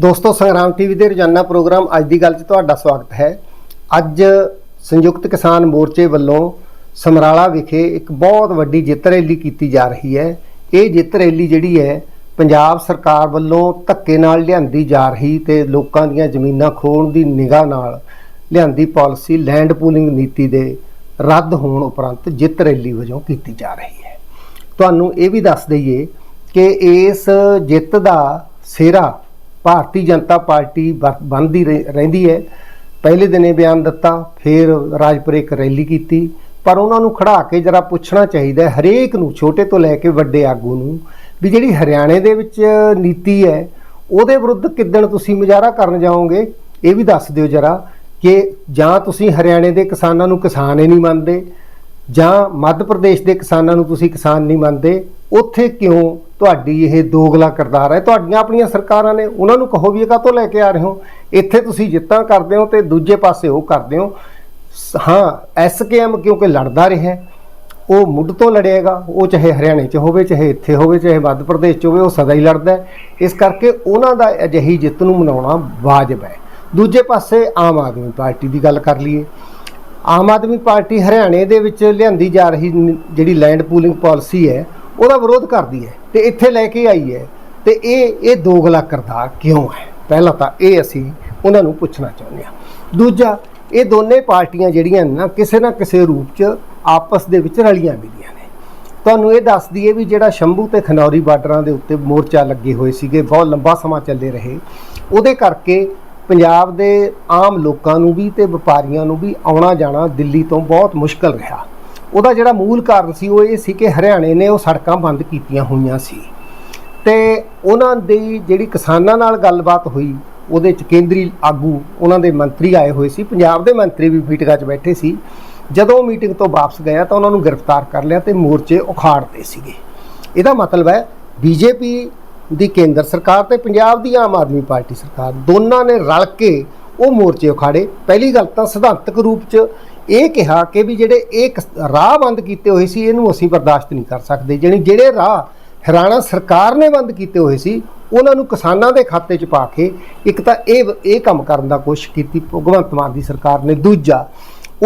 ਦੋਸਤੋ ਸੰਗਰਾਮ ਟੀਵੀ ਦੇ ਰੋਜ਼ਾਨਾ ਪ੍ਰੋਗਰਾਮ ਅੱਜ ਦੀ ਗੱਲ 'ਚ ਤੁਹਾਡਾ ਸਵਾਗਤ ਹੈ। ਅੱਜ ਸੰਯੁਕਤ ਕਿਸਾਨ ਮੋਰਚੇ ਵੱਲੋਂ ਸਮਰਾਲਾ ਵਿਖੇ ਇੱਕ ਬਹੁਤ ਵੱਡੀ ਜਿੱਤ ਰੈਲੀ ਕੀਤੀ ਜਾ ਰਹੀ ਹੈ। ਇਹ ਜਿੱਤ ਰੈਲੀ ਜਿਹੜੀ ਹੈ, ਪੰਜਾਬ ਸਰਕਾਰ ਵੱਲੋਂ ਧੱਕੇ ਨਾਲ ਲਿਆਂਦੀ ਜਾ ਰਹੀ ਤੇ ਲੋਕਾਂ ਦੀਆਂ ਜ਼ਮੀਨਾਂ ਖੋਣ ਦੀ ਨਿਗਾਹ ਨਾਲ ਲਿਆਂਦੀ ਪਾਲਿਸੀ ਲੈਂਡ ਪੂਲਿੰਗ ਨੀਤੀ ਦੇ ਰੱਦ ਹੋਣ ਉਪਰੰਤ ਜਿੱਤ ਰੈਲੀ ਵਜੋਂ ਕੀਤੀ ਜਾ ਰਹੀ ਹੈ। ਤੁਹਾਨੂੰ ਇਹ ਵੀ ਦੱਸ ਦਈਏ ਕਿ ਇਸ ਜਿੱਤ ਦਾ ਸਿਹਰਾ ਭਾਰਤੀ ਜਨਤਾ ਪਾਰਟੀ ਬੰਦੀ ਰਹਿੰਦੀ ਹੈ। ਪਹਿਲੇ ਦਿਨ ਇਹ ਬਿਆਨ ਦਿੱਤਾ, ਫਿਰ ਰਾਜਪੁਰੇ ਇੱਕ ਰੈਲੀ ਕੀਤੀ। ਪਰ ਉਹਨਾਂ ਨੂੰ ਖੜਾ ਕੇ ਜਰਾ ਪੁੱਛਣਾ ਚਾਹੀਦਾ ਹੈ, ਹਰੇਕ ਨੂੰ, ਛੋਟੇ ਤੋਂ ਲੈ ਕੇ ਵੱਡੇ ਆਗੂ ਨੂੰ, ਵੀ ਜਿਹੜੀ ਹਰਿਆਣੇ ਦੇ ਵਿੱਚ ਨੀਤੀ ਹੈ, ਉਹਦੇ ਵਿਰੁੱਧ ਕਿੱਦਣ ਤੁਸੀਂ ਮੁਜ਼ਾਹਰਾ ਕਰਨ ਜਾਓਗੇ? ਇਹ ਵੀ ਦੱਸ ਦਿਓ ਜਰਾ ਕਿ ਜਾਂ ਤੁਸੀਂ ਹਰਿਆਣੇ ਦੇ ਕਿਸਾਨਾਂ ਨੂੰ ਕਿਸਾਨ ਹੀ ਨਹੀਂ ਮੰਨਦੇ, ਜਾਂ ਮੱਧ ਪ੍ਰਦੇਸ਼ ਦੇ ਕਿਸਾਨਾਂ ਨੂੰ ਤੁਸੀਂ ਕਿਸਾਨ ਨਹੀਂ ਮੰਨਦੇ। ਉੱਥੇ ਕਿਉਂ ਤੁਹਾਡੀ ਇਹ ਦੋਗਲਾ ਕਰਦਾਰ ਹੈ ਤੁਹਾਡੀਆਂ ਆਪਣੀਆਂ ਸਰਕਾਰਾਂ ਨੇ, ਉਹਨਾਂ ਨੂੰ ਕਹੋ ਵੀ ਇਹ ਕਾਹਤੋਂ ਲੈ ਕੇ ਆ ਰਹੇ ਹੋ? ਇੱਥੇ ਤੁਸੀਂ ਜਿੱਤਾਂ ਕਰਦੇ ਹੋ ਤੇ ਦੂਜੇ ਪਾਸੇ ਉਹ ਕਰਦੇ ਹੋ। ਸ- ਹਾਂ ਐਸਕੇਐਮ ਕਿਉਂਕਿ ਲੜਦਾ ਰਿਹਾ, ਉਹ ਮੁੱਢ ਤੋਂ ਲੜੇਗਾ, ਉਹ ਚਾਹੇ ਹਰਿਆਣੇ 'ਚ ਹੋਵੇ, ਚਾਹੇ ਇੱਥੇ ਹੋਵੇ, ਚਾਹੇ ਮੱਧ ਪ੍ਰਦੇਸ਼ 'ਚ ਹੋਵੇ, ਉਹ ਸਦਾ ਹੀ ਲੜਦਾ ਇਸ ਕਰਕੇ ਉਹਨਾਂ ਦਾ ਅਜਿਹੀ ਜਿੱਤ ਨੂੰ ਮਨਾਉਣਾ ਵਾਜਬ ਹੈ। ਦੂਜੇ ਪਾਸੇ ਆਮ ਆਦਮੀ ਪਾਰਟੀ ਦੀ ਗੱਲ ਕਰ ਲਈਏ। ਆਮ ਆਦਮੀ ਪਾਰਟੀ ਹਰਿਆਣੇ ਦੇ ਵਿੱਚ ਲਿਆਂਦੀ ਜਾ ਰਹੀ ਜਿਹੜੀ ਲੈਂਡ ਪੂਲਿੰਗ ਪਾਲਿਸੀ ਹੈ ਉਹਦਾ ਵਿਰੋਧ ਕਰਦੀ ਹੈ ਤੇ ਇੱਥੇ ਲੈ ਕੇ ਆਈ ਹੈ ਤੇ ਇਹ ਇਹ ਦੋਗਲਾ ਕਰਦਾਰ ਕਿਉਂ ਹੈ? ਪਹਿਲਾਂ ਤਾਂ ਇਹ ਅਸੀਂ ਉਹਨਾਂ ਨੂੰ ਪੁੱਛਣਾ ਚਾਹੁੰਦੇ ਹਾਂ। ਦੂਜਾ, ਇਹ ਦੋਨੇ ਪਾਰਟੀਆਂ ਜਿਹੜੀਆਂ ਨਾ ਕਿਸੇ ਨਾ ਕਿਸੇ ਰੂਪ 'ਚ ਆਪਸ ਦੇ ਵਿੱਚ ਰਲੀਆਂ ਮਿਲੀਆਂ ਨੇ। ਤੁਹਾਨੂੰ ਇਹ ਦੱਸ ਦਈਏ ਵੀ ਜਿਹੜਾ ਸ਼ੰਭੂ ਤੇ ਖਨੌਰੀ ਬਾਰਡਰਾਂ ਦੇ ਉੱਤੇ ਮੋਰਚਾ ਲੱਗੇ ਹੋਏ ਸੀਗੇ, ਬਹੁਤ ਲੰਬਾ ਸਮਾਂ ਚੱਲੇ ਰਹੇ, ਉਹਦੇ ਕਰਕੇ ਪੰਜਾਬ ਦੇ ਆਮ ਲੋਕਾਂ ਨੂੰ ਵੀ ਤੇ ਵਪਾਰੀਆਂ ਨੂੰ ਵੀ ਆਉਣਾ ਜਾਣਾ ਦਿੱਲੀ ਤੋਂ ਬਹੁਤ ਮੁਸ਼ਕਲ ਰਿਹਾ। ਉਹਦਾ ਜਿਹੜਾ ਮੂਲ ਕਾਰਨ ਸੀ, ਉਹ ਇਹ ਸੀ ਕਿ ਹਰਿਆਣੇ ਨੇ ਉਹ ਸੜਕਾਂ ਬੰਦ ਕੀਤੀਆਂ ਹੋਈਆਂ ਸੀ। ਤੇ ਉਹਨਾਂ ਦੀ ਜਿਹੜੀ ਕਿਸਾਨਾਂ ਨਾਲ ਗੱਲਬਾਤ ਹੋਈ, ਉਹਦੇ ਚ ਕੇਂਦਰੀ ਆਗੂ, ਉਹਨਾਂ ਦੇ ਮੰਤਰੀ ਆਏ ਹੋਏ ਸੀ। ਪੰਜਾਬ ਦੇ ਮੰਤਰੀ ਵੀ ਮੀਟਿੰਗਾਂ 'ਚ ਬੈਠੇ ਸੀ। ਜਦੋਂ ਮੀਟਿੰਗ ਤੋਂ ਵਾਪਸ ਗਿਆ ਤਾਂ ਉਹਨਾਂ ਨੂੰ ਗ੍ਰਿਫਤਾਰ ਕਰ ਲਿਆ ਤੇ ਮੋਰਚੇ ਉਖਾੜਦੇ ਸੀਗੇ। ਇਹਦਾ ਮਤਲਬ ਹੈ, ਬੀਜੇਪੀ ਦੀ ਕੇਂਦਰ ਸਰਕਾਰ ਤੇ ਪੰਜਾਬ ਦੀ ਆਮ ਆਦਮੀ ਪਾਰਟੀ ਸਰਕਾਰ, ਦੋਨਾਂ ਨੇ ਰਲ ਕੇ ਉਹ ਮੋਰਚੇ ਉਖਾੜੇ। ਪਹਿਲੀ ਗੱਲ ਤਾਂ ਸਿਧਾਂਤਕ ਰੂਪ 'ਚ ਇਹ ਕਿਹਾ ਕਿ ਵੀ ਜਿਹੜੇ ਇਹ ਕਸ- ਰਾਹ ਬੰਦ ਕੀਤੇ ਹੋਏ ਸੀ, ਇਹਨੂੰ ਅਸੀਂ ਬਰਦਾਸ਼ਤ ਨਹੀਂ ਕਰ ਸਕਦੇ। ਜਿਹੜੀ ਜਿਹੜੇ ਰਾਹ ਹਰਿਆਣਾ ਸਰਕਾਰ ਨੇ ਬੰਦ ਕੀਤੇ ਹੋਏ ਸੀ, ਉਹਨਾਂ ਨੂੰ ਕਿਸਾਨਾਂ ਦੇ ਖਾਤੇ 'ਚ ਪਾ ਕੇ ਇੱਕ ਤਾਂ ਇਹ ਇਹ ਕੰਮ ਕਰਨ ਦਾ ਕੋਸ਼ਿਸ਼ ਕੀਤੀ ਭਗਵੰਤ ਮਾਨ ਦੀ ਸਰਕਾਰ ਨੇ। ਦੂਜਾ,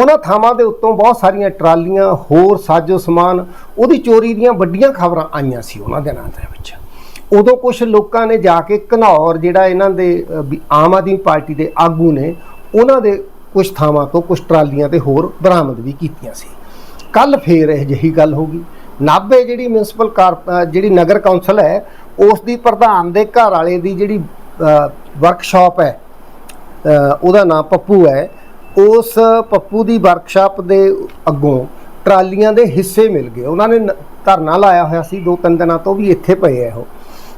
ਉਹਨਾਂ ਥਾਵਾਂ ਦੇ ਉੱਤੋਂ ਬਹੁਤ ਸਾਰੀਆਂ ਟਰਾਲੀਆਂ, ਹੋਰ ਸਾਜੋ ਸਮਾਨ, ਉਹਦੀ ਚੋਰੀ ਦੀਆਂ ਵੱਡੀਆਂ ਖਬਰਾਂ ਆਈਆਂ ਸੀ ਉਹਨਾਂ ਦੇ ਨਾਂ ਦੇ ਵਿੱਚ। ਉਦੋਂ ਕੁਝ ਲੋਕਾਂ ਨੇ ਜਾ ਕੇ ਘਨੌਰ, ਜਿਹੜਾ ਇਹਨਾਂ ਦੇ ਆਮ ਆਦਮੀ ਪਾਰਟੀ ਦੇ ਆਗੂ ਨੇ, ਉਹਨਾਂ ਦੇ ਕੁਝ ਥਾਵਾਂ ਤੋਂ ਕੁਝ ਟਰਾਲੀਆਂ ਤੇ ਹੋਰ ਬਰਾਮਦ ਵੀ ਕੀਤੀਆਂ ਸੀ। ਕੱਲ ਫੇਰ ਇਹ ਜਿਹੀ ਗੱਲ ਹੋ ਗਈ। ਨਾਭੇ ਜਿਹੜੀ ਮਿਊਨਿਸਪਲ ਕਾਰ ਜਿਹੜੀ ਨਗਰ ਕੌਂਸਲ ਹੈ, ਉਸ ਦੀ ਪ੍ਰਧਾਨ ਦੇ ਘਰ ਵਾਲੇ ਦੀ ਜਿਹੜੀ ਵਰਕਸ਼ਾਪ ਹੈ ਉਹਦਾ ਨਾਮ ਪੱਪੂ ਹੈ। ਉਸ ਪੱਪੂ ਦੀ ਵਰਕਸ਼ਾਪ ਦੇ ਅੱਗੋਂ ਟਰਾਲੀਆਂ ਦੇ ਹਿੱਸੇ ਮਿਲ ਗਏ। ਉਹਨਾਂ ਨੇ, ਧਰਨਾ ਲਾਇਆ ਹੋਇਆ ਸੀ, ਦੋ ਤਿੰਨ ਦਿਨਾਂ ਤੋਂ ਵੀ ਇੱਥੇ ਪਏ ਆ ਉਹ।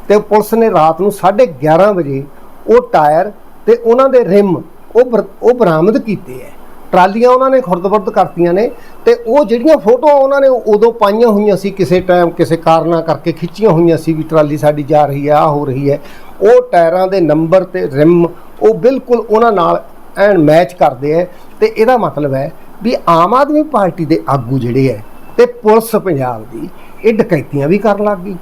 ਤੇ ਪੁਲਿਸ ਨੇ ਰਾਤ ਨੂੰ 11:30 ਵਜੇ ਉਹ ਟਾਇਰ ਤੇ ਉਹਨਾਂ ਦੇ ਰਿਮ ਉਹ ਬਰ- ਉਹ ਬਰਾਮਦ ਕੀਤੇ ਹੈ ਟਰਾਲੀਆਂ ਉਹਨਾਂ ਨੇ ਖੁਰਦਬਰਦ ਕਰਤੀਆਂ ਨੇ ਤੇ ਉਹ ਜਿਹੜੀਆਂ ਫੋਟੋਆਂ ਉਹਨਾਂ ਨੇ ਉਦੋਂ ਪਾਈਆਂ ਹੋਈਆਂ ਸੀ ਕਿਸੇ ਟਾਈਮ ਕਿਸੇ ਕਾਰਨਾ ਕਰਕੇ ਖਿੱਚੀਆਂ ਹੋਈਆਂ ਸੀ ਵੀ ਟਰਾਲੀ ਸਾਡੀ ਜਾ ਰਹੀ ਹੈ ਆ ਹੋ ਰਹੀ ਹੈ ਉਹ ਟਾਇਰਾਂ ਦੇ ਨੰਬਰ ਤੇ ਰਿਮ ਉਹ ਬਿਲਕੁਲ ਉਹਨਾਂ ਨਾਲ ਐਨ ਮੈਚ ਕਰਦੇ ਹੈ ਤੇ ਇਹਦਾ ਮਤਲਬ ਹੈ ਵੀ ਆਮ ਆਦਮੀ ਪਾਰਟੀ ਦੇ ਆਗੂ ਜਿਹੜੇ ਹੈ ਤੇ ਪੁਲਿਸ ਪੰਜਾਬ ਦੀ ਇਹ ਡਕੈਤੀਆਂ ਵੀ ਕਰਨ ਲੱਗ ਗਈ।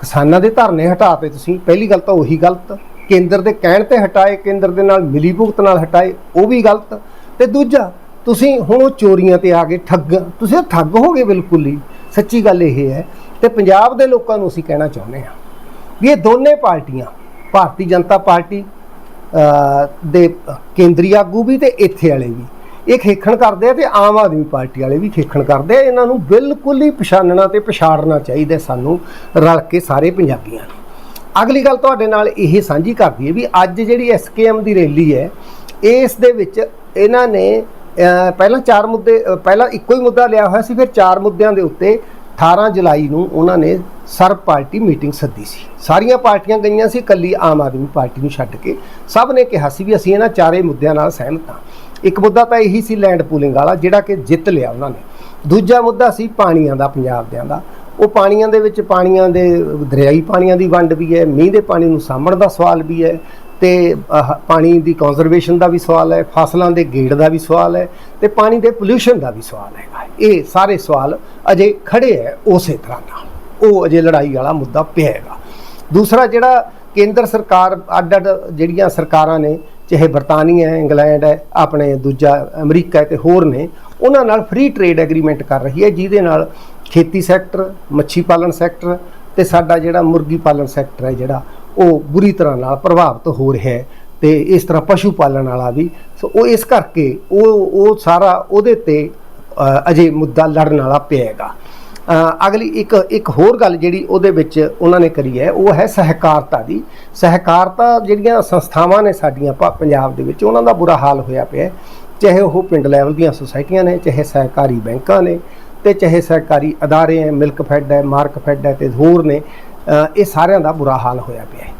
ਕਿਸਾਨਾਂ ਦੇ ਧਰਨੇ ਹਟਾਤੇ ਤੁਸੀਂ। ਪਹਿਲੀ ਗੱਲ ਤਾਂ ਉਹੀ ਗਲਤ। ਕੇਂਦਰ ਦੇ ਕਹਿਣ ਤੇ ਹਟਾਏ, ਕੇਂਦਰ ਦੇ ਨਾਲ ਮਿਲੀ ਭੁਗਤ ਨਾਲ ਹਟਾਏ, ਉਹ ਵੀ ਗਲਤ। ਤੇ ਦੂਜਾ, ਤੁਸੀਂ ਹੁਣ ਉਹ ਚੋਰੀਆਂ ਤੇ ਆ ਗਏ, ਠੱਗ। ਤੁਸੀਂ ਠੱਗ ਹੋ ਗਏ ਬਿਲਕੁਲ ਹੀ। ਸੱਚੀ ਗੱਲ ਇਹ ਹੈ। ਤੇ ਪੰਜਾਬ ਦੇ ਲੋਕਾਂ ਨੂੰ ਅਸੀਂ ਕਹਿਣਾ ਚਾਹੁੰਦੇ ਹਾਂ ਵੀ ਇਹ ਦੋਨੇ ਪਾਰਟੀਆਂ, ਭਾਰਤੀ ਜਨਤਾ ਪਾਰਟੀ ਦੇ ਕੇਂਦਰੀ ਆਗੂ ਵੀ ਤੇ ਇੱਥੇ ਵਾਲੇ ਵੀ ਇਹ ਖੇਖਣ ਕਰਦੇ ਆ ਤੇ ਆਮ ਆਦਮੀ ਪਾਰਟੀ ਵਾਲੇ ਵੀ ਖੇਖਣ ਕਰਦੇ ਆ। ਇਹਨਾਂ ਨੂੰ ਬਿਲਕੁਲ ਹੀ ਪਛਾਣਨਾ ਤੇ ਪਛਾੜਨਾ ਚਾਹੀਦਾ ਸਾਨੂੰ ਰਲ ਕੇ ਸਾਰੇ ਪੰਜਾਬੀਆਂ ਨੂੰ। ਅਗਲੀ ਗੱਲ ਤੁਹਾਡੇ ਨਾਲ ਇਹ ਸਾਂਝੀ ਕਰਦੀ ਹੈ ਵੀ ਅੱਜ ਜਿਹੜੀ ਐਸਕੇਐਮ ਦੀ ਰੈਲੀ ਹੈ, ਇਸ ਦੇ ਵਿੱਚ ਇਹਨਾਂ ਨੇ ਪਹਿਲਾਂ ਚਾਰ ਮੁੱਦੇ ਪਹਿਲਾਂ ਇੱਕੋ ਹੀ ਮੁੱਦਾ ਲਿਆ ਹੋਇਆ ਸੀ, ਫਿਰ ਚਾਰ ਮੁੱਦਿਆਂ ਦੇ ਉੱਤੇ 18 ਜੁਲਾਈ ਨੂੰ ਉਹਨਾਂ ਨੇ ਸਰਬ ਪਾਰਟੀ ਮੀਟਿੰਗ ਸੱਦੀ ਸੀ। ਸਾਰੀਆਂ ਪਾਰਟੀਆਂ ਗਈਆਂ ਸੀ ਕੱਲੀ ਆਮ ਆਦਮੀ ਪਾਰਟੀ ਨੂੰ ਛੱਡ ਕੇ। ਸਭ ਨੇ ਕਿਹਾ ਸੀ ਵੀ ਅਸੀਂ ਇਹਨਾਂ ਚਾਰੇ ਮੁੱਦਿਆਂ ਨਾਲ ਸਹਿਮਤ ਹਾਂ। ਇੱਕ ਮੁੱਦਾ ਤਾਂ ਇਹੀ ਸੀ ਲੈਂਡ ਪੂਲਿੰਗ ਵਾਲਾ, ਜਿਹੜਾ ਕਿ ਜਿੱਤ ਲਿਆ ਉਹਨਾਂ ਨੇ। ਦੂਜਾ ਮੁੱਦਾ ਸੀ ਪਾਣੀਆਂ ਦਾ, ਪੰਜਾਬ ਦਿਆਂ ਦਾ। ਉਹ ਪਾਣੀਆਂ ਦੇ ਵਿੱਚ ਪਾਣੀਆਂ ਦੇ, ਦਰਿਆਈ ਪਾਣੀਆਂ ਦੀ ਵੰਡ ਵੀ ਹੈ, ਮੀਂਹ ਦੇ ਪਾਣੀ ਨੂੰ ਸਾਂਭਣ ਦਾ ਸਵਾਲ ਵੀ ਹੈ, ਤੇ ਪਾਣੀ ਦੀ ਕੰਜ਼ਰਵੇਸ਼ਨ ਦਾ ਵੀ ਸਵਾਲ ਹੈ, ਫਸਲਾਂ ਦੇ ਗੇੜ ਦਾ ਵੀ ਸਵਾਲ ਹੈ, ਤੇ ਪਾਣੀ ਦੇ ਪੋਲਿਊਸ਼ਨ ਦਾ ਵੀ ਸਵਾਲ ਹੈਗਾ। ਇਹ ਸਾਰੇ ਸਵਾਲ ਅਜੇ ਖੜੇ ਹੈ ਉਸੇ ਤਰ੍ਹਾਂ ਨਾਲ। ਉਹ ਅਜੇ ਲੜਾਈ ਵਾਲਾ ਮੁੱਦਾ ਪਿਆ ਹੈਗਾ। ਦੂਸਰਾ ਜਿਹੜਾ ਕੇਂਦਰ ਸਰਕਾਰ ਅੱਡ ਅੱਡ ਜਿਹੜੀਆਂ ਸਰਕਾਰਾਂ ਨੇ ਚਾਹੇ ਬਰਤਾਨੀਆ ਹੈ, ਇੰਗਲੈਂਡ ਹੈ, ਆਪਣੇ ਦੂਜਾ ਅਮਰੀਕਾ ਹੈ ਤੇ ਹੋਰ ਨੇ, ਉਹਨਾਂ ਨਾਲ ਫ੍ਰੀ ਟ੍ਰੇਡ ਐਗਰੀਮੈਂਟ ਕਰ ਰਹੀ ਹੈ, ਜਿਹਦੇ ਨਾਲ ਖੇਤੀ ਸੈਕਟਰ ਮੱਛੀ ਪਾਲਣ ਸੈਕਟਰ ਤੇ ਸਾਡਾ ਜਿਹੜਾ ਮੁਰਗੀ ਪਾਲਣ ਸੈਕਟਰ ਹੈ ਜਿਹੜਾ, ਉਹ ਬੁਰੀ ਤਰ੍ਹਾਂ ਨਾਲ ਪ੍ਰਭਾਵਿਤ ਹੋ ਰਿਹਾ ਹੈ ਤੇ ਇਸ ਤਰ੍ਹਾਂ ਪਸ਼ੂ ਪਾਲਣ ਵਾਲਾ ਵੀ। ਸੋ ਉਹ ਇਸ ਕਰਕੇ ਉਹ ਉਹ ਸਾਰਾ ਉਹਦੇ ਤੇ ਅਜੇ ਮੁੱਦਾ ਲੜਨ ਵਾਲਾ ਪਿਆਗਾ ਅਗਲੀ ਇੱਕ ਇੱਕ ਹੋਰ ਗੱਲ ਜਿਹੜੀ ਉਹਦੇ ਵਿੱਚ ਉਹਨਾਂ ਨੇ ਕਰੀ ਹੈ, ਉਹ ਹੈ ਸਹਿਕਾਰਤਾ ਦੀ। ਸਹਿਕਾਰਤਾ ਜਿਹੜੀਆਂ ਸੰਸਥਾਵਾਂ ਨੇ ਸਾਡੀਆਂ ਪ- ਪੰਜਾਬ ਦੇ ਵਿੱਚ, ਉਹਨਾਂ ਦਾ ਬੁਰਾ ਹਾਲ ਹੋਇਆ ਪਿਆ ਚਾਹੇ ਉਹ ਪਿੰਡ ਲੈਵਲ ਦੀਆਂ ਸੁਸਾਇਟੀਆਂ ਨੇ, ਚਾਹੇ ਸਹਿਕਾਰੀ ਬੈਂਕਾਂ ਨੇ, ਤੇ ਚਾਹੇ ਸਹਿਕਾਰੀ ਅਦਾਰੇ ਹੈ, ਮਿਲਕ ਫੈਡ ਹੈ, ਮਾਰਕ ਫੈਡ ਹੈ ਤੇ ਹੋਰ ਨੇ ਇਹ ਸਾਰਿਆਂ ਦਾ ਬੁਰਾ ਹਾਲ ਹੋਇਆ ਪਿਆ ਹੈ।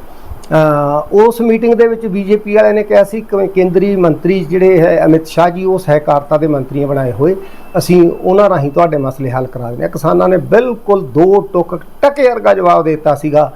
ਉਸ ਮੀਟਿੰਗ ਦੇ ਵਿੱਚ ਬੀਜੇਪੀ ਵਾਲਿਆਂ ਨੇ ਕਿਹਾ ਸੀ ਕਿ ਕੇਂਦਰੀ ਮੰਤਰੀ ਜਿਹੜੇ ਹੈ, ਅਮਿਤ ਸ਼ਾਹ ਜੀ, ਉਹ ਸਹਿਕਾਰਤਾ ਦੇ ਮੰਤਰੀਆਂ ਬਣਾਏ ਹੋਏ। ਅਸੀਂ ਉਹਨਾਂ ਰਾਹੀਂ ਤੁਹਾਡੇ ਮਸਲੇ ਹੱਲ ਕਰਾ ਦਿੰਦੇ ਹਾਂ। ਕਿਸਾਨਾਂ ਨੇ ਬਿਲਕੁਲ ਦੋ ਟੁਕ ਟਕੇ ਵਰਗਾ ਜਵਾਬ ਦੇ ਦਿੱਤਾ ਸੀਗਾ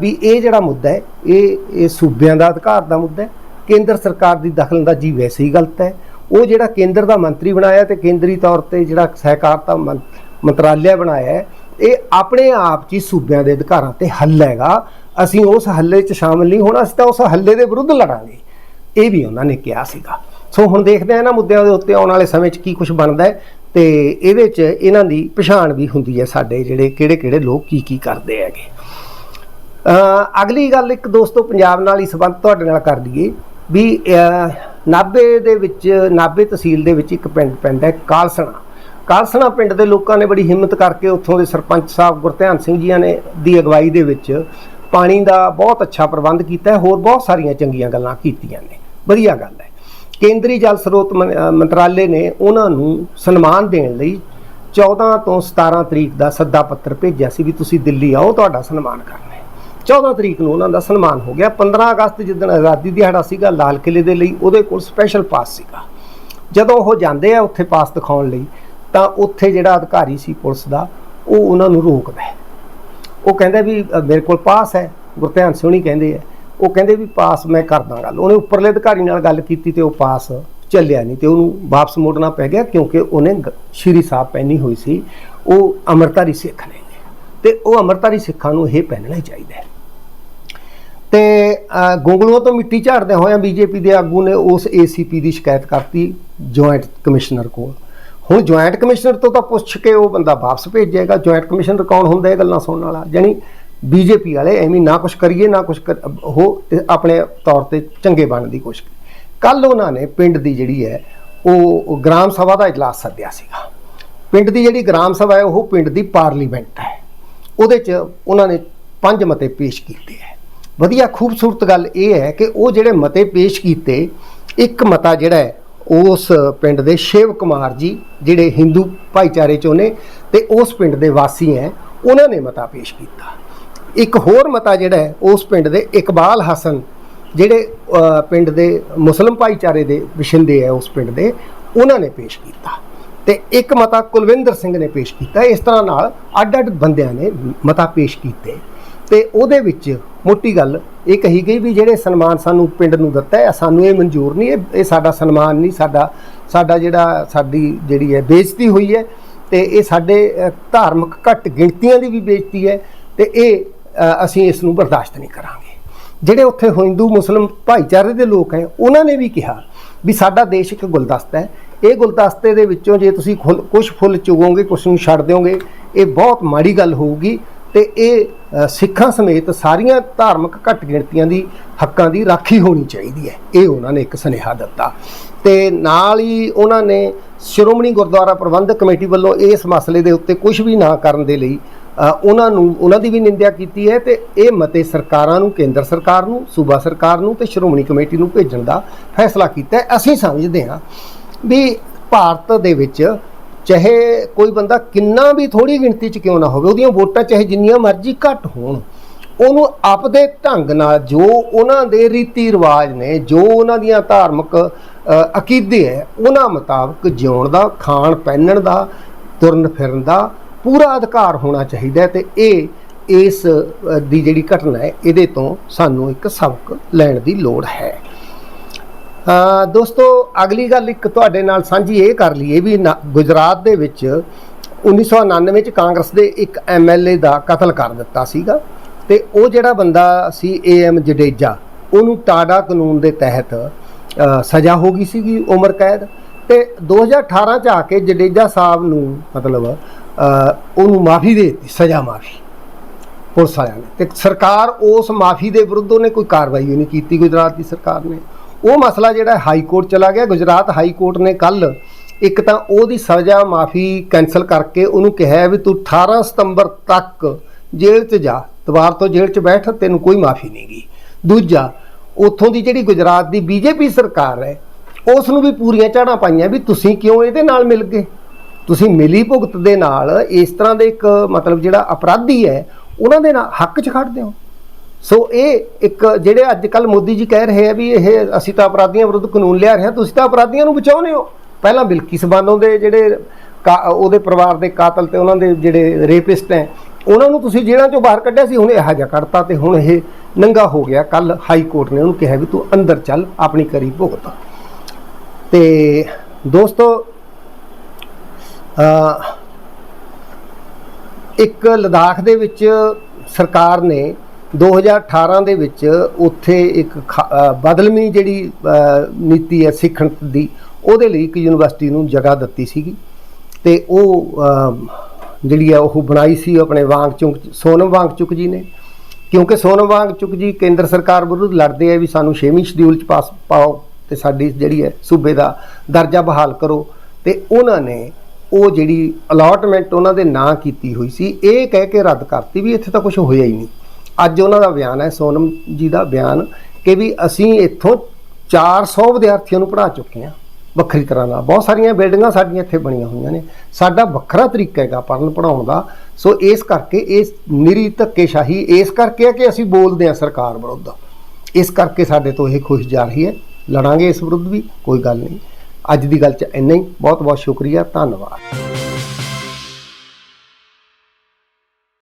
ਵੀ ਇਹ ਜਿਹੜਾ ਮੁੱਦਾ ਹੈ, ਇਹ ਇਹ ਸੂਬਿਆਂ ਦਾ ਅਧਿਕਾਰ ਦਾ ਮੁੱਦਾ ਹੈ। ਕੇਂਦਰ ਸਰਕਾਰ ਦੀ ਦਖਲਅੰਦਾਜ਼ੀ ਵੈਸੇ ਹੀ ਗਲਤ ਹੈ। ਉਹ ਜਿਹੜਾ ਕੇਂਦਰ ਦਾ ਮੰਤਰੀ ਬਣਾਇਆ ਤੇ ਕੇਂਦਰੀ ਤੌਰ ਤੇ ਜਿਹੜਾ ਸਹਿਕਾਰਤਾ ਮੰ- ਮੰਤਰਾਲਿਆ ਬਣਾਇਆ ਇਹ ਆਪਣੇ ਆਪ 'ਚ ਹੀ ਸੂਬਿਆਂ ਦੇ ਅਧਿਕਾਰਾਂ ਤੇ ਹੱਲ ਹੈਗਾ। ਅਸੀਂ ਉਸ ਹੱਲੇ 'ਚ ਸ਼ਾਮਲ ਨਹੀਂ ਹੋਣਾ ਅਸੀਂ ਤਾਂ ਉਸ ਹੱਲੇ ਦੇ ਵਿਰੁੱਧ ਲੜਾਂਗੇ। ਇਹ ਵੀ ਉਹਨਾਂ ਨੇ ਕਿਹਾ ਸੀਗਾ। ਸੋ ਹੁਣ ਦੇਖਦੇ ਆ ਇਹਨਾਂ ਮੁੱਦਿਆਂ ਦੇ ਉੱਤੇ ਆਉਣ ਵਾਲੇ ਸਮੇਂ 'ਚ ਕੀ ਕੁਝ ਬਣਦਾ ਹੈ ਤੇ ਇਹਦੇ 'ਚ ਇਹਨਾਂ ਦੀ ਪਛਾਣ ਵੀ ਹੁੰਦੀ ਹੈ ਸਾਡੇ ਜਿਹੜੇ ਕਿਹੜੇ ਕਿਹੜੇ ਲੋਕ ਕੀ ਕੀ ਕਰਦੇ ਹੈਗੇ। ਅਗਲੀ ਗੱਲ ਇੱਕ ਦੋਸਤੋ ਪੰਜਾਬ ਨਾਲ ਹੀ ਸੰਬੰਧ ਤੁਹਾਡੇ ਨਾਲ ਕਰ ਲਈਏ ਵੀ ਅ, ਨਾਭੇ ਦੇ ਵਿੱਚ ਨਾਭੇ ਤਹਿਸੀਲ ਦੇ ਵਿੱਚ ਇੱਕ ਪਿੰਡ ਪੈਂਦਾ ਹੈ ਕਾਲਸਣਾ। ਕਾਲਸਣਾ ਪਿੰਡ ਦੇ ਲੋਕਾਂ ਨੇ ਬੜੀ ਹਿੰਮਤ ਕਰਕੇ ਉੱਥੋਂ ਦੇ ਸਰਪੰਚ ਸਾਹਿਬ ਗੁਰਧਿਆਨ ਸਿੰਘ ਜੀਆਂ ਨੇ ਦੀ ਅਗਵਾਈ ਦੇ ਵਿੱਚ ਪਾਣੀ ਦਾ ਬਹੁਤ ਅੱਛਾ ਪ੍ਰਬੰਧ ਕੀਤਾ ਹੈ, ਹੋਰ ਬਹੁਤ ਸਾਰੀਆਂ ਚੰਗੀਆਂ ਗੱਲਾਂ ਕੀਤੀਆਂ ਨੇ। ਵਧੀਆ ਗੱਲ ਹੈ। ਕੇਂਦਰੀ ਜਲ ਸਰੋਤ ਮੰ- ਮੰਤਰਾਲੇ ਨੇ ਉਹਨਾਂ ਨੂੰ ਸਨਮਾਨ ਦੇਣ ਲਈ 14 ਤੋਂ 17 ਤਰੀਕ ਦਾ ਸੱਦਾ ਪੱਤਰ ਭੇਜਿਆ ਸੀ ਵੀ ਤੁਸੀਂ ਦਿੱਲੀ ਆਓ, ਤੁਹਾਡਾ ਸਨਮਾਨ ਕਰਨਾ ਹੈ। 14 ਤਰੀਕ ਨੂੰ ਉਹਨਾਂ ਦਾ ਸਨਮਾਨ ਹੋ ਗਿਆ। 15 ਅਗਸਤ ਜਿੱਦਣ ਆਜ਼ਾਦੀ ਦਿਹਾੜਾ ਸੀਗਾ, ਲਾਲ ਕਿਲੇ ਦੇ ਲਈ ਉਹਦੇ ਕੋਲ ਸਪੈਸ਼ਲ ਪਾਸ ਸੀਗਾ। ਜਦੋਂ ਉਹ ਜਾਂਦੇ ਆ ਉੱਥੇ ਪਾਸ ਦਿਖਾਉਣ ਲਈ, ਤਾਂ ਉੱਥੇ ਜਿਹੜਾ ਅਧਿਕਾਰੀ ਸੀ ਪੁਲਿਸ ਦਾ, ਉਹ ਉਹਨਾਂ ਨੂੰ ਰੋਕਦਾ ਹੈ। ਉਹ ਕਹਿੰਦਾ ਵੀ ਮੇਰੇ ਕੋਲ ਪਾਸ ਹੈ। ਗੁਰਧਿਆਨ ਸੋਹਣੀ ਕਹਿੰਦੇ ਆ। ਉਹ ਕਹਿੰਦੇ ਵੀ ਪਾਸ ਮੈਂ ਕਰਦਾ ਗੱਲ ਉਹਨੇ ਉੱਪਰਲੇ ਅਧਿਕਾਰੀ ਨਾਲ ਗੱਲ ਕੀਤੀ ਤੇ ਉਹ ਪਾਸ ਚੱਲਿਆ ਨਹੀਂ ਤੇ ਉਹਨੂੰ ਵਾਪਸ ਮੋੜਨਾ ਪੈ ਗਿਆ ਕਿਉਂਕਿ ਉਹਨੇ ਸ਼੍ਰੀ ਸਾਹਿਬ ਪਹਿਨੀ ਹੋਈ ਸੀ। ਉਹ ਅਮਰਤਾਰੀ ਸਿੱਖ ਨੇ। ਤੇ ਉਹ ਅਮਰਤਾਰੀ ਸਿੱਖਾਂ ਨੂੰ ਇਹ ਪਹਿਨਣਾ ਹੀ ਚਾਹੀਦਾ ਹੈ। ਤੇ ਅ, ਤੋਂ ਮਿੱਟੀ ਝਾੜਦੇ ਹੋਇਆਂ ਬੀਜੇਪੀ ਦੇ ਆਗੂ ਨੇ ਉਸ ਏਸੀਪੀ ਦੀ ਸ਼ਿਕਾਇਤ ਕਰਤੀ ਜੁਆਇੰਟ ਕਮਿਸ਼ਨਰ ਕੋਲ। ਹੁਣ ਜੁਆਇੰਟ ਕਮਿਸ਼ਨਰ ਤੋਂ ਤਾਂ ਪੁੱਛ ਕੇ ਉਹ ਬੰਦਾ ਵਾਪਸ ਭੇਜੇਗਾ ਜੁਆਇੰਟ ਕਮਿਸ਼ਨਰ ਕੌਣ ਹੁੰਦਾ ਇਹ ਗੱਲਾਂ ਸੁਣਨ ਵਾਲਾ? ਜਾਨੀ ਬੀਜੇਪੀ ਵਾਲੇ ਐਵੇਂ ਨਾ ਕੁਝ ਕਰੀਏ, ਨਾ ਕੁਝ ਉਹ ਤੇ ਆਪਣੇ ਤੌਰ ਤੇ ਚੰਗੇ ਬਣਨ ਦੀ ਕੋਸ਼ਿਸ਼ ਕੱਲ ਉਹਨਾਂ ਨੇ ਪਿੰਡ ਦੀ ਜਿਹੜੀ ਹੈ, ਉਹ ਗ੍ਰਾਮ ਸਭਾ ਦਾ ਇਜਲਾਸ ਸੱਦਿਆ ਸੀਗਾ। ਪਿੰਡ ਦੀ ਜਿਹੜੀ ਗ੍ਰਾਮ ਸਭਾ ਹੈ, ਉਹ ਪਿੰਡ ਦੀ ਪਾਰਲੀਮੈਂਟ ਹੈ। ਉਹਦੇ 'ਚ ਉਹਨਾਂ ਨੇ ਪੰਜ ਮਤੇ ਪੇਸ਼ ਕੀਤੇ ਹੈ। ਵਧੀਆ ਖੂਬਸੂਰਤ ਗੱਲ ਇਹ ਹੈ ਕਿ ਉਹ ਜਿਹੜੇ ਮਤੇ ਪੇਸ਼ ਕੀਤੇ, ਇੱਕ ਮਤਾ ਜਿਹੜਾ ਹੈ ਉਸ ਪਿੰਡ ਦੇ ਸ਼ਿਵ ਕੁਮਾਰ ਜੀ, ਜਿਹੜੇ ਹਿੰਦੂ ਭਾਈਚਾਰੇ ਚੋਂ ਨੇ ਤੇ ਉਸ ਪਿੰਡ ਦੇ ਵਾਸੀ ਹੈ, ਉਹਨਾਂ ਨੇ ਮਤਾ ਪੇਸ਼ ਕੀਤਾ। ਇੱਕ ਹੋਰ ਮਤਾ ਜਿਹੜਾ ਹੈ, ਉਸ ਪਿੰਡ ਦੇ ਇਕਬਾਲ ਹਸਨ, ਜਿਹੜੇ ਪਿੰਡ ਦੇ ਮੁਸਲਮ ਭਾਈਚਾਰੇ ਦੇ ਵਸਿੰਦੇ ਹੈ ਉਸ ਪਿੰਡ ਦੇ, ਉਹਨਾਂ ਨੇ ਪੇਸ਼ ਕੀਤਾ। ਤੇ ਇੱਕ ਮਤਾ ਕੁਲਵਿੰਦਰ ਸਿੰਘ ਨੇ ਪੇਸ਼ ਕੀਤਾ। ਇਸ ਤਰ੍ਹਾਂ ਨਾਲ ਅੱਡ-ਅੱਡ ਬੰਦਿਆਂ ਨੇ ਮਤਾ ਪੇਸ਼ ਕੀਤੇ। ਤੇ ਉਹਦੇ ਵਿੱਚ ਮੋਟੀ ਗੱਲ ਇਹ ਕਹੀ ਗਈ ਵੀ ਜਿਹੜੇ ਸਨਮਾਨ ਸਾਨੂੰ ਪਿੰਡ ਨੂੰ ਦਿੱਤਾ ਹੈ, ਸਾਨੂੰ ਇਹ ਮਨਜ਼ੂਰ ਨਹੀਂ, ਇਹ ਸਾਡਾ ਸਨਮਾਨ ਨਹੀਂ, ਸਾਡਾ ਸਾਡਾ ਜਿਹੜਾ ਸਾਡੀ ਜਿਹੜੀ ਹੈ ਬੇਇੱਜ਼ਤੀ ਹੋਈ ਹੈ ਤੇ ਇਹ ਸਾਡੇ ਧਾਰਮਿਕ ਘੱਟ ਗਿਣਤੀਆਂ ਦੀ ਵੀ ਬੇਇੱਜ਼ਤੀ ਹੈ ਤੇ ਇਹ ਅਸੀਂ ਇਸ ਨੂੰ ਬਰਦਾਸ਼ਤ ਨਹੀਂ ਕਰਾਂਗੇ। ਜਿਹੜੇ ਉੱਥੇ ਹਿੰਦੂ ਮੁਸਲਮ ਭਾਈਚਾਰੇ ਦੇ ਲੋਕ ਹੈ, ਉਹਨਾਂ ਨੇ ਵੀ ਕਿਹਾ ਵੀ ਸਾਡਾ ਦੇਸ਼ ਇੱਕ ਗੁਲਦਸਤਾ ਹੈ। ਇਹ ਗੁਲਦਸਤੇ ਦੇ ਵਿੱਚੋਂ ਜੇ ਤੁਸੀਂ ਕੁਝ ਫੁੱਲ ਚੁਗੋਗੇ ਕੁਝ ਨੂੰ ਛੱਡ ਦਿਓਗੇ, ਇਹ ਬਹੁਤ ਮਾੜੀ ਗੱਲ ਹੋਊਗੀ। ਤੇ ਇਹ ਸਿੱਖਾਂ ਸਮੇਤ ਸਾਰੀਆਂ ਧਾਰਮਿਕ ਘੱਟ ਗਿਣਤੀਆਂ ਦੀ ਹੱਕਾਂ ਦੀ ਰਾਖੀ ਹੋਣੀ ਚਾਹੀਦੀ ਹੈ। ਇਹ ਉਹਨਾਂ ਨੇ ਇੱਕ ਸੁਨੇਹਾ ਦਿੱਤਾ। ਤੇ ਨਾਲ ਹੀ ਉਹਨਾਂ ਨੇ ਸ਼੍ਰੋਮਣੀ ਗੁਰਦੁਆਰਾ ਪ੍ਰਬੰਧਕ ਕਮੇਟੀ ਵੱਲੋਂ ਇਸ ਮਸਲੇ ਦੇ ਉੱਤੇ ਕੁਝ ਵੀ ਨਾ ਕਰਨ ਦੇ ਲਈ ਉਹਨਾਂ ਨੂੰ, ਉਹਨਾਂ ਦੀ ਵੀ ਨਿੰਦਿਆ ਕੀਤੀ ਹੈ ਤੇ ਇਹ ਮਤੇ ਸਰਕਾਰਾਂ ਨੂੰ, ਕੇਂਦਰ ਸਰਕਾਰ ਨੂੰ, ਸੂਬਾ ਸਰਕਾਰ ਨੂੰ ਤੇ ਸ਼੍ਰੋਮਣੀ ਕਮੇਟੀ ਨੂੰ ਭੇਜਣ ਦਾ ਫੈਸਲਾ ਕੀਤਾ ਅਸੀਂ ਸਮਝਦੇ ਹਾਂ ਵੀ ਭਾਰਤ ਦੇ ਵਿੱਚ ਚਾਹੇ ਕੋਈ ਬੰਦਾ ਕਿੰਨਾ ਵੀ ਥੋੜੀ ਗਿਣਤੀ ਚ ਕਿਉਂ ਨਾ ਹੋਵੇ, ਉਹਦੀਆਂ ਵੋਟਾਂ ਚਾਹੇ ਜਿੰਨੀਆਂ ਮਰਜ਼ੀ ਘੱਟ ਹੋਣ, ਉਹਨੂੰ ਆਪਦੇ ਢੰਗ ਨਾਲ ਜੋ ਉਹਨਾਂ ਦੇ ਰੀਤੀ ਰਿਵਾਜ ਨੇ, ਜੋ ਉਹਨਾਂ ਦੀਆਂ ਧਾਰਮਿਕ ਅਕੀਦੇ ਹੈ, ਉਹਨਾਂ ਮੁਤਾਬਕ ਜਿਉਣ ਦਾ, ਖਾਣ ਪਹਿਨਣ ਦਾ, ਤੁਰਨ ਫਿਰਨ ਦਾ ਪੂਰਾ ਅਧਿਕਾਰ ਹੋਣਾ ਚਾਹੀਦਾ ਹੈ ਤੇ ਇਹ, ਇਸ ਦੀ ਜਿਹੜੀ ਘਟਨਾ ਹੈ, ਇਹਦੇ ਤੋਂ ਸਾਨੂੰ ਇੱਕ ਸਬਕ ਲੈਣ ਦੀ ਲੋੜ ਹੈ। ਦੋਸਤੋ, ਅਗਲੀ ਗੱਲ ਇੱਕ ਤੁਹਾਡੇ ਨਾਲ ਸਾਂਝੀ ਇਹ ਕਰ ਲਈਏ ਵੀ ਨਾ- ਗੁਜਰਾਤ ਦੇ ਵਿੱਚ 1999 ਚ ਕਾਂਗਰਸ ਦੇ ਇੱਕ ਐਮਐਲਏ ਦਾ ਕਤਲ ਕਰ ਦਿੱਤਾ ਸੀਗਾ ਤੇ ਉਹ ਜਿਹੜਾ ਬੰਦਾ ਸੀ ਏਐਮ ਜਡੇਜਾ, ਉਹਨੂੰ ਟਾਡਾ ਕਾਨੂੰਨ ਦੇ ਤਹਿਤ ਸਜ਼ਾ ਹੋ ਗਈ ਸੀਗੀ ਉਮਰ ਕੈਦ ਤੇ 2018 ਚ ਆ ਕੇ ਜਡੇਜਾ ਸਾਹਿਬ ਨੂੰ ਮਤਲਬ ਉਹਨੂੰ ਮਾਫੀ ਦੇ ਦਿੱਤੀ, ਸਜ਼ਾ ਮਾਫੀ, ਪੁਲਿਸ ਵਾਲਿਆਂ ਨੇ ਤੇ ਸਰਕਾਰ ਉਸ ਮਾਫੀ ਦੇ ਵਿਰੁੱਧ ਉਹਨੇ ਕੋਈ ਕਾਰਵਾਈ ਨਹੀਂ ਕੀਤੀ ਗੁਜਰਾਤ ਦੀ ਸਰਕਾਰ ਨੇ। ਉਹ ਮਸਲਾ ਜਿਹੜਾ ਹਾਈ ਕੋਰਟ ਚਲਾ ਗਿਆ, ਗੁਜਰਾਤ ਹਾਈ ਕੋਰਟ ਨੇ ਕੱਲ ਇੱਕ ਤਾਂ ਉਹਦੀ ਸਜ਼ਾ ਮਾਫੀ ਕੈਨਸਲ ਕਰਕੇ ਉਹਨੂੰ ਕਿਹਾ ਵੀ ਤੂੰ 18 ਸਤੰਬਰ ਤੱਕ ਜੇਲ੍ਹ 'ਚ ਜਾ ਦੁਬਾਰ ਤੋਂ ਜੇਲ੍ਹ 'ਚ ਬੈਠ, ਤੈਨੂੰ ਕੋਈ ਮਾਫੀ ਨਹੀਂਗੀ ਦੂਜਾ, ਉੱਥੋਂ ਦੀ ਜਿਹੜੀ ਗੁਜਰਾਤ ਦੀ ਬੀਜੇਪੀ ਸਰਕਾਰ ਹੈ, ਉਸ ਨੂੰ ਵੀ ਪੂਰੀਆਂ ਝਾੜਾਂ ਪਾਈਆਂ ਵੀ ਤੁਸੀਂ ਕਿਉਂ ਇਹਦੇ ਨਾਲ ਮਿਲ ਗਏ? ਤੁਸੀਂ ਮਿਲੀ ਭੁਗਤ ਦੇ ਨਾਲ ਇਸ ਤਰ੍ਹਾਂ ਦੇ ਇੱਕ ਮਤਲਬ ਜਿਹੜਾ ਅਪਰਾਧੀ ਹੈ, ਉਹਨਾਂ ਦੇ ਨਾਲ ਹੱਕ 'ਚ ਖੜਦੇ ਹੋ। ਸੋ ਇਹ ਇੱਕ ਜਿਹੜੇ ਅੱਜ ਕੱਲ ਮੋਦੀ ਜੀ ਕਹਿ ਰਹੇ ਆ ਵੀ ਇਹ ਅਸੀਂ ਤਾਂ ਅਪਰਾਧੀਆਂ ਵਿਰੁੱਧ ਕਾਨੂੰਨ ਲਿਆ ਰਹੇ ਹਾਂ, ਤੁਸੀਂ ਤਾਂ ਅਪਰਾਧੀਆਂ ਨੂੰ ਬਚਾਉਂਦੇ ਹੋ। ਪਹਿਲਾਂ ਬਿਲਕਿਸ ਬਾਨੋ ਦੇ ਜਿਹੜੇ ਕਾ- ਉਹਦੇ ਪਰਿਵਾਰ ਦੇ ਕਾਤਲ ਤੇ ਉਹਨਾਂ ਦੇ ਜਿਹੜੇ ਰੇਪਿਸਟ ਹੈ, ਉਹਨਾਂ ਨੂੰ ਤੁਸੀਂ ਜੇਲ੍ਹਾਂ ਚੋਂ ਬਾਹਰ ਕੱਢਿਆ ਸੀ, ਹੁਣ ਇਹ ਜਿਹਾ ਕੱਢਤਾ ਤੇ ਹੁਣ ਇਹ ਨੰਗਾ ਹੋ ਗਿਆ। ਕੱਲ ਹਾਈ ਕੋਰਟ ਨੇ ਉਹਨੂੰ ਕਿਹਾ ਵੀ ਤੂੰ ਅੰਦਰ ਚੱਲ, ਆਪਣੀ ਕਰੀ ਭੁਗਤ। ਤੇ ਦੋਸਤੋ ਇੱਕ ਲਦਾਖ ਦੇ ਵਿੱਚ ਸਰਕਾਰ ਨੇ 2018 ਦੇ ਵਿੱਚ ਉੱਥੇ ਇੱਕ ਖ- ਬਦਲਵੀਂ ਜਿਹੜੀ ਨੀਤੀ ਹੈ ਸਿੱਖਣ ਦੀ, ਉਹਦੇ ਲਈ ਇੱਕ ਯੂਨੀਵਰਸਿਟੀ ਨੂੰ ਜਗ੍ਹਾ ਦਿੱਤੀ ਸੀਗੀ। ਤੇ ਉਹ ਜਿਹੜੀ ਆ ਉਹ ਬਣਾਈ ਸੀ ਆਪਣੇ ਵਾਂਗ ਵਾਂਗਚੁਕ ਸੋਨਮ ਵਾਂਗ ਵਾਂਗਚੁਕ ਜੀ ਨੇ। ਕਿਉਂਕਿ ਸੋਨਮ ਵਾਂਗ ਵਾਂਗਚੁਕ ਜੀ ਕੇਂਦਰ ਸਰਕਾਰ ਵਿਰੁੱਧ ਲੜਦੇ ਆ ਵੀ ਸਾਨੂੰ 6ਵੀਂ ਸ਼ਡਿਊਲ ਚ ਪਾਸ ਪਾਓ ਤੇ ਸਾਡੀ ਜਿਹੜੀ ਹੈ ਸੂਬੇ ਦਾ ਦਰਜਾ ਬਹਾਲ ਕਰੋ। ਤੇ ਉਹਨਾਂ ਨੇ ਉਹ ਜਿਹੜੀ ਅਲਾਟਮੈਂਟ ਉਹਨਾਂ ਦੇ ਨਾਂ ਕੀਤੀ ਹੋਈ ਸੀ, ਇਹ ਕਹਿ ਕੇ ਰੱਦ ਕਰਤੀ ਵੀ ਇੱਥੇ ਤਾਂ ਕੁਝ ਹੋਇਆ ਹੀ ਨਹੀਂ। ਅੱਜ ਉਹਨਾਂ ਦਾ ਬਿਆਨ ਹੈ, ਸੋਨਮ ਜੀ ਦਾ ਬਿਆਨ, ਕਿ ਵੀ ਅਸੀਂ ਇੱਥੋਂ 400 ਵਿਦਿਆਰਥੀਆਂ ਨੂੰ ਪੜ੍ਹਾ ਚੁੱਕੇ ਹਾਂ, ਵੱਖਰੀ ਤਰ੍ਹਾਂ ਨਾਲ। ਬਹੁਤ ਸਾਰੀਆਂ ਬਿਲਡਿੰਗਾਂ ਸਾਡੀਆਂ ਇੱਥੇ ਬਣੀਆਂ ਹੋਈਆਂ ਨੇ। ਸਾਡਾ ਵੱਖਰਾ ਤਰੀਕਾ ਹੈਗਾ ਪੜ੍ਹਨ ਪੜਾਉਣ ਦਾ। ਸੋ ਇਸ ਕਰਕੇ ਇਸ ਨਿਰੀ ਧੱਕੇਸ਼ਾਹੀ, ਇਸ ਕਰਕੇ ਹੈ ਕਿ ਅਸੀਂ ਬੋਲਦੇ ਹਾਂ ਸਰਕਾਰ ਵਿਰੁੱਧ। ਇਸ ਕਰਕੇ ਸਾਡੇ ਤੋਂ ਇਹ ਖੁਸ਼ ਜਾ ਰਹੀ ਹੈ। ਲੜਾਂਗੇ ਇਸ ਵਿਰੁੱਧ ਵੀ, ਕੋਈ ਗੱਲ ਨਹੀਂ। ਅੱਜ ਦੀ ਗੱਲ 'ਚ ਇੰਨਾ ਹੀ। ਬਹੁਤ ਬਹੁਤ ਸ਼ੁਕਰੀਆ। ਧੰਨਵਾਦ।